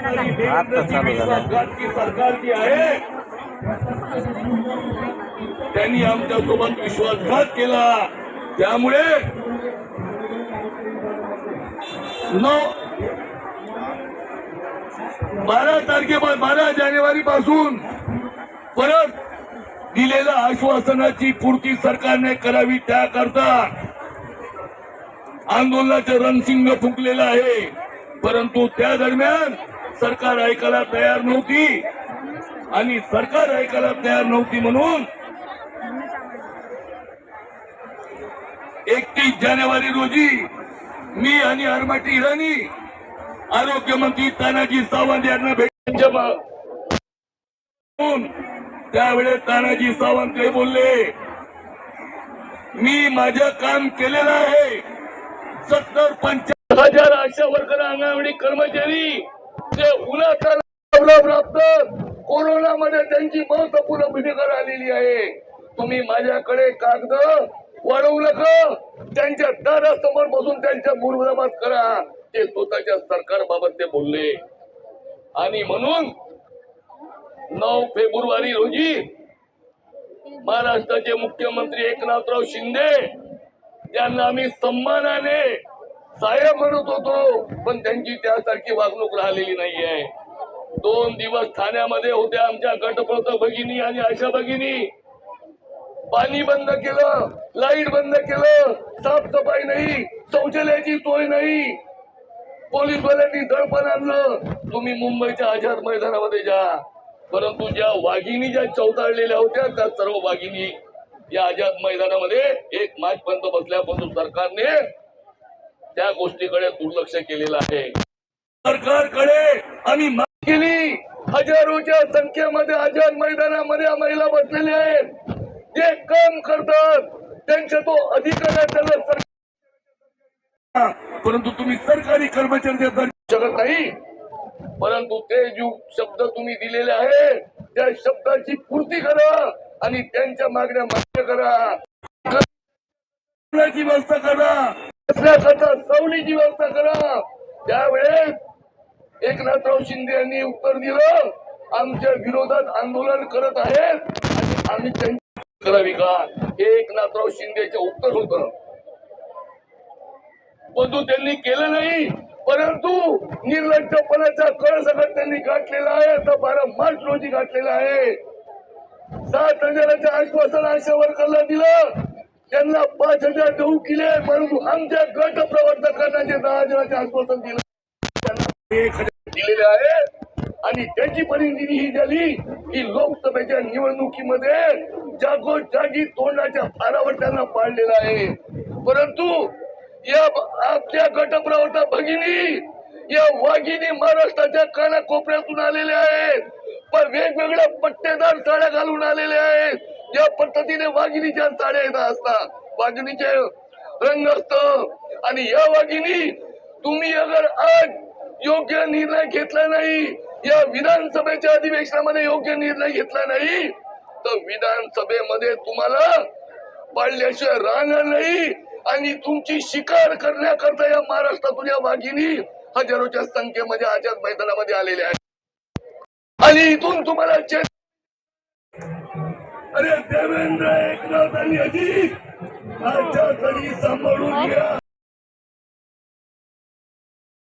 आता चालू झालं की आहे त्यांनी आमच्यासोबत विश्वासघात केला. त्यामुळे नऊ बारा तारखे बारा जानेवारी पासून परत दिलेल्या आश्वासनाची पूर्ती सरकारने करावी त्याकरता आंदोलनाचे रणसिंग फुंकलेलं आहे. परंतु त्या दरम्यान सरकार ऐकायला तयार नव्हती. आणि सरकार ऐकायला तयार नव्हती म्हणून एकतीस जानेवारी रोजी मी आणि अरमाटी इराणी आरोग्यमंत्री तानाजी सावंत यांना भेटायचे त्यावेळेस तानाजी सावंत हे बोलले मी माझं काम केलेलं आहे. सत्तर पंचाळीस हजार आशा वर्कर अंगणवाडी कर्मचारी कोरोनामध्ये त्यांची महत्त्वपूर्ण भूमिका आलेली आहे. तुम्ही माझ्याकडे कागद वाढवू नका. त्यांच्या दारासमोर बसून त्यांच्या मुरमात करा. ते स्वतःच्या सरकारबाबत ते बोलले. आणि म्हणून नऊ फेब्रुवारी रोजी महाराष्ट्राचे मुख्यमंत्री एकनाथराव शिंदे त्यांना आम्ही सन्मानाने साहेब म्हणत होतो. पण त्यांची त्यासारखी वागणूक राहिलेली नाहीये. दोन दिवस ठाण्यामध्ये होत्या आमच्या गटप्रत भगिनी आणि आशा भगिनी. पाणी बंद केलं लाइट बंद केलं साफसफाई नाही शौचालयाची सोय नाही. पोलीस वाल्यांनी दडपण आणलं. तुम्ही मुंबईच्या आझाद मैदानामध्ये जा. परंतु ज्या वाघिणी ज्या चौताळलेल्या होत्या त्या सर्व वाघिणी या आझाद मैदानामध्ये एक मार्च पर्यंत बसल्यापासून सरकारने त्या गोष्टीकडे दुर्लक्ष केलेलं आहे. सरकारकडे आम्ही माग केली हजारोच्या संख्येमध्ये आझाद मैदानामध्ये महिला बसलेल्या आहेत. जे काम करतात त्यांच्या तो अधिकार आहे परंतु तुम्ही सरकारी कर्मचारी शकत नाही. परंतु ते जो शब्द तुम्ही दिलेले आहे त्या शब्दाची पूर्ती करा आणि त्यांच्या मागण्या मान्य करा. व्यवस्था करा. सवलीची व्यवस्था करा. त्यावेळेस एकनाथराव शिंदे यांनी उत्तर दिलं. आमच्या विरोधात आंदोलन करत आहेत. आणि आम्ही त्यांची करावी का? हे एकनाथराव शिंदेचे उत्तर होत. परंतु त्यांनी केलं नाही. परंतु निर्लज्जपणाचा कळ सगळं त्यांनी गाठलेला आहे आता बारा मार्च रोजी गाठलेला आहे. सात हजाराचं आश्वासन आशा वर्करला दिलं. त्यांना पाच हजार देऊ केले परंतु आमच्या गट प्रवर्तकांना जे दहा हजाराचे आश्वासन दिलं त्यांना दिलेले आणि त्याची परिस्थिती ही झाली की लोकसभेच्या निवडणुकीमध्ये जागोजागी तोंडाच्या फारावर त्यांना पाडलेला आहे. परंतु या आपल्या गटप्रवर्तक भगिनी या वाघिनी महाराष्ट्राच्या कानाकोपऱ्यातून आलेल्या आहेत. पण वेगवेगळ्या पट्टेदार साड्या घालून आलेल्या आहेत. या पद्धतीने वाघिणीच्या साड्या येत असतात. वाघिणीचे रंग असत आणि या वाघिणी तुम्ही अगर आज योग्य निर्णय घेतला नाही. या विधानसभेच्या अधिवेशनामध्ये योग्य निर्णय घेतला नाही. तर विधानसभेमध्ये तुम्हाला पाळल्याशिवाय राहणार नाही. आणि तुमची शिकार करण्याकरता या महाराष्ट्रातून या वाघिणी हजारोच्या संख्येमध्ये आझाद मैदानामध्ये आलेल्या आहेत. आणि इथून तुम्हाला अरे देवेंद्र एकनाथ आणि अजित तरी सांभाळून घ्या.